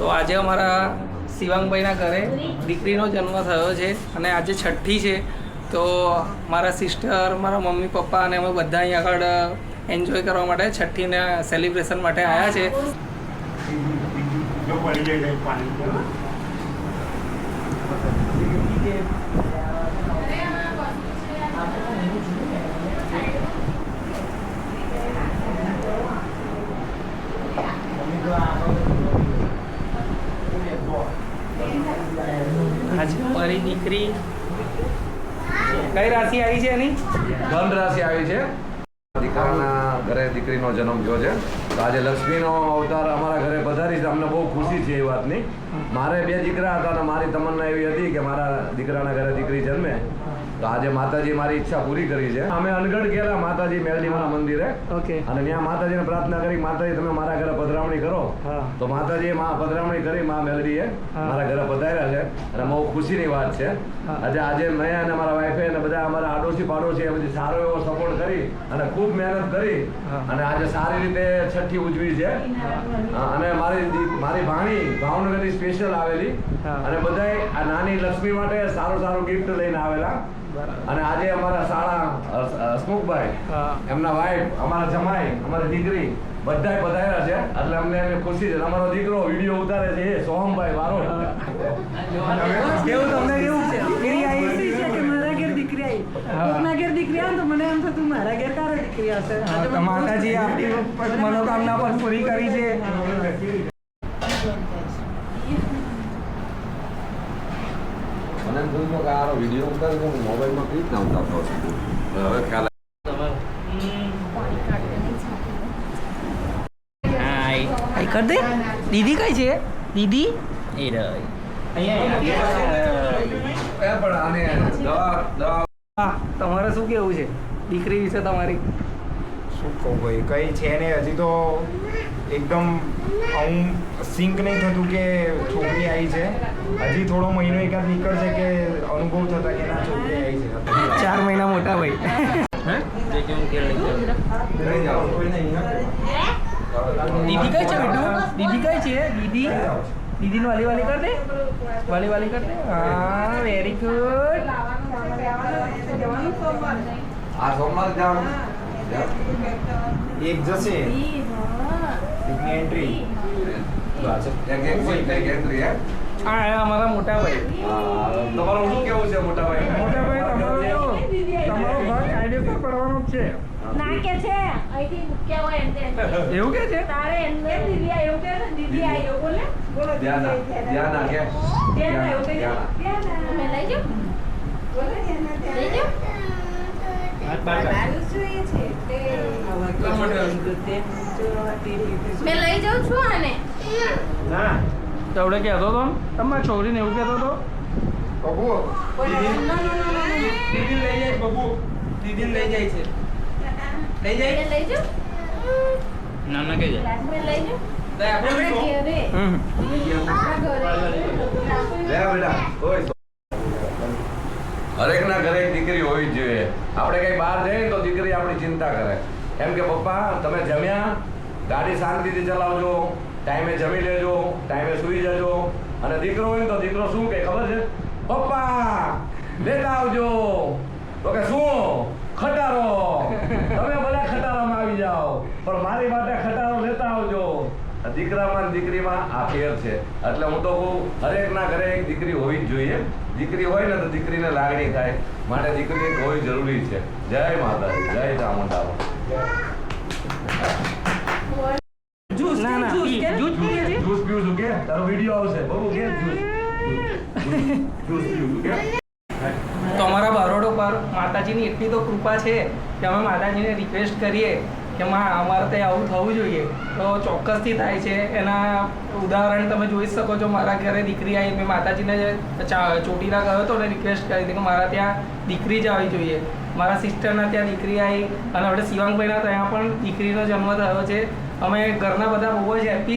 તો આજે અમારા શિવાંગભાઈના ઘરે દીકરીનો જન્મ થયો છે અને આજે છઠ્ઠી છે. તો મારા સિસ્ટર મારા મમ્મી, પપ્પા અને અમે બધા અહીં આગળ એન્જોય કરવા માટે છઠ્ઠીના સેલિબ્રેશન માટે આવ્યા છે. જો પડી જાય પાણી આજે મારી દીકરી કઈ રાશિ આવી છે એની? ધન રાશિ આવી છે. દીકરાના ઘરે દીકરીનો જન્મ થયો છે. તો આજે લક્ષ્મીનો અવતાર અમારા ઘરે પધારી છે. અમને બહુ ખુશી છે એ વાતની. મારે બે દીકરા હતા અને મારી તમન્ના એવી હતી કે મારા દીકરાના ઘરે દીકરી જન્મે. તો આજે માતાજી મારી ઈચ્છા પૂરી કરી છે. અમે અનગઢ ગયેલા માતાજી મેલડીમાના મંદિરે. ઓકે. અને ત્યાં માતાજીને પ્રાર્થના કરી માતાજી તમે મારા ઘરે પધરામણી કરો. તો માતાજીએ મા પધરામણી કરી મા મેલડીએ. મારા ઘરે પધાર્યા છે. અને બહુ ખુશીની વાત છે. આજે આજે મેં અને મારા વાઈફે અને બધા અમારા આડોશી પાડોશી એ બધી સારો એવો સપોર્ટ કરી અને ખૂબ મહેનત કરી. અને આજે સારી રીતે છઠ્ઠી ઉજવી છે. અને મારી મારી ભાણી ભાવનગરથી સ્પેશિયલ આવેલી. અને બધાએ આ નાની લક્ષ્મી માટે સારું સારું ગિફ્ટ લઈને આવેલા. અને આજે અમારા શાળા હસ- હસમુખભાઈ એમના વાઈફ અમારા જમાઈ અમારી દીકરી બધા પધાર્યા છે. એટલે અમને એની ખુશી છે. અમારો દીકરો વીડિયો ઉતારે છે. એ સોહમભાઈ વારો કેવું તમને કેવું છે દીકરી આવી ખુશી છે કે મારા ઘેર દીકરી આવી કોકના ઘેર દીકરી આવે ને તો મને એમ થતું મારા ઘેર તો માતાજી આપણી મનોકામના પણ પૂરી કરી છે. મને એમ થયું કે આ વીડિયો ઉતારે છે હું મોબાઈલમાં કઈ રીતના ઉતારતો હશે હવે ખ્યાલ હાય કર દે. દીદી કઈ છે? દીદી? એ રહી. એ પણ આને દવા દવા હા તમારે શું કેવું છે? દીકરી વિશે તમારી. શું કહું ભાઈ કંઈ છે ને હજી તો એકદમ હું સિંક નહીં થતું કે છોકરી આવી છે. હજી થોડો મહિનો એકાદ નીકળશે કે અનુભવ થતા કે ના છોકરી આવી છે. ચાર મહિના મોટા ભાઈ. દીદી કઈ છે બેટું? દીદી કઈ છે? દીદી? દીદી વાલી વાલી કર દે. વાલી વાલી કર દે. હા વેરી ગુડ આ સોમવાર જાઓ. એક જશે એકની એન્ટ્રી હે અમારા મોટા ભાઈ તમારું શું કેવું છે મોટા ભાઈ મોટા ભાઈ તમારો તમારો ભાગ આઈડિયો પર પડવાનો છે ના છે અહીંથી મૂક્યા હોય એમ એવું કે છે તારે એમને દીદી આ એવું કે છે, દીદી આ એવું બોલે બોલો ધ્યાન ધ્યાન આપ, કે ધ્યાન આ એવું કહી ધ્યાન આપ. તમે લઈ જાઓ લઈ જાઓ મેં લઈ જાઉં છું આને. ના. તવડે કહેતો તો તમારી છોકરીને એવું કહેતો તો? બબુ. દીદી. લઈ જાય બબુ. દીદી લઈ જાય છે. લઈ જાય? લઈ જાઉં? ના ના કહી જાય મેં લઈ જાઉં? આપણા ઘરે. હમ આપણા ઘરે લે બેટા. ઓય. હરેક ના ઘરે દીકરી હોવી જોઈએ. આપણે કઈ બહાર જઈએ તો દીકરી આપણી ચિંતા કરે. એમ કે પપ્પા, તમે જમ્યા? ગાડી શાંતિથી ચલાવજો, ટાઈમે જમી લેજો, ટાઈમે સુઈ જજો. અને દીકરો હોય તો દીકરો શું કહે, ખબર છે? પપ્પા, લેતા આવજો. તો કે શું? ખટારો. તમે બધા ખટારામાં આવી જાઓ. પણ મારી માટે ખટારો દીકરામાં દીકરીમાં આ ફેર છે. એટલે હું તો કહું હરેકના ઘરે એક દીકરી હોવી જ જોઈએ. દીકરી હોય ને તો દીકરીને લાગણી થાય. માટે દીકરી એક હોવી જરૂરી છે. જય માતાજી જય કે? તો અમારા બારોડો પર માતાજીની એટલી તો કૃપા છે કે અમે માતાજીને રિક્વેસ્ટ કરીએ. કે અમારે ત્યાં આવું થવું જોઈએ. તો ચોક્કસથી થાય છે. એના ઉદાહરણ તમે જોઈ શકો છો. મારા ઘરે દીકરી આવી. મેં માતાજીને ચોટીલા ગયો હતો ને રિક્વેસ્ટ કરી હતી કે મારા ત્યાં દીકરી જ આવી જોઈએ. મારા સિસ્ટરના ત્યાં દીકરી આવી અને આપણે શિવાંગભાઈના ત્યાં પણ દીકરીનો જન્મ થયો છે. અમે ઘરના બધા બહુ જ હેપી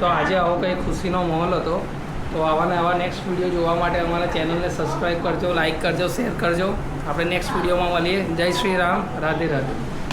તો આજે આવો કંઈ ખુશીનો માહોલ હતો. તો આવા આવા નેક્સ્ટ વીડિયો જોવા માટે અમારા ચેનલને સબસ્ક્રાઈબ કરજો લાઈક કરજો શેર કરજો. આપણે નેક્સ્ટ વિડીયોમાં મળીએ. જય શ્રી રામ. રાધે રાધે.